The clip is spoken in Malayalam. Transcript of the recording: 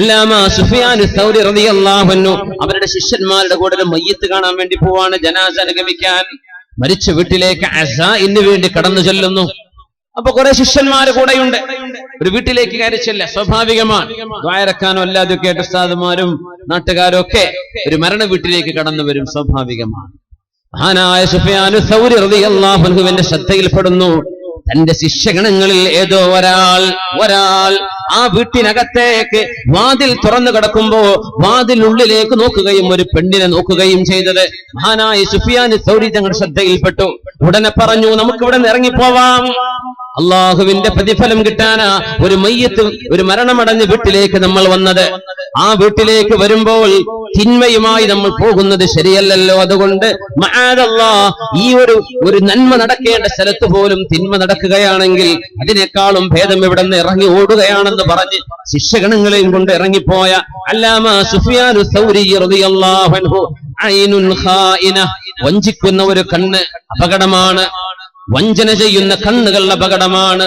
അല്ലാമ സുഫിയാൻ സൗരി റളിയല്ലാഹു അൻഹു അവരുടെ ശിഷ്യന്മാരുടെ കൂടെ മയ്യത്ത് കാണാൻ വേണ്ടി പോവാണ് ജനാസ അനുഗമിക്കാൻ. മരിച്ച വീട്ടിലേക്ക് അസ ഇന്ന് വേണ്ടി കടന്നു ചെല്ലുന്നു. അപ്പൊ കുറെ ശിഷ്യന്മാര് കൂടെയുണ്ട്. ഒരു വീട്ടിലേക്ക് കയറി സ്വാഭാവികമാണ്. ദ്വായറക്കാനും അല്ലാതൊക്കെ ആയിട്ട് ഉസ്താദുമാരും നാട്ടുകാരും ഒക്കെ ഒരു മരണ വീട്ടിലേക്ക് കടന്നു വരും. സ്വാഭാവികമാണ്. മഹാനായ സുഫിയാനു സൗരി റളിയല്ലാഹു അൻഹുവിന്റെ ശ്രദ്ധയിൽപ്പെടുന്നു. തന്റെ ശിഷ്യഗണങ്ങളിൽ ഏതോ ഒരാൾ ഒരാൾ ആ വീട്ടിനകത്തേക്ക് വാതിൽ തുറന്നു കിടക്കുമ്പോ വാതിലുള്ളിലേക്ക് നോക്കുകയും ഒരു പെണ്ണിനെ നോക്കുകയും ചെയ്തത്. മഹാനായ സുഫിയാൻ സൗരി തങ്ങളുടെ ശ്രദ്ധയിൽപ്പെട്ടു. ഉടനെ പറഞ്ഞു നമുക്ക് ഇവിടെ നിന്ന് ഇറങ്ങിപ്പോവാം. അള്ളാഹുവിന്റെ പ്രതിഫലം കിട്ടാനാ ഒരു മയ്യത്ത് ഒരു മരണമടഞ്ഞ വീട്ടിലേക്ക് നമ്മൾ വന്നത്. ആ വീട്ടിലേക്ക് വരുമ്പോൾ തിന്മയുമായി നമ്മൾ പോകുന്നത് ശരിയല്ലല്ലോ. അതുകൊണ്ട് ഈ ഒരു ഒരു നന്മ നടക്കേണ്ട സ്ഥലത്ത് പോലും തിന്മ നടക്കുകയാണെങ്കിൽ അതിനേക്കാളും ഭേദം ഇവിടെ നിന്ന് ഇറങ്ങി ഓടുകയാണെന്ന് പറഞ്ഞ് ശിഷ്യഗണങ്ങളെയും കൊണ്ട് ഇറങ്ങിപ്പോയ അല്ലാമ സൗരി വഞ്ചിക്കുന്ന ഒരു കണ്ണ് അപകടമാണ്. വഞ്ചന ചെയ്യുന്ന കണ്ണുകൾ അപകടമാണ്.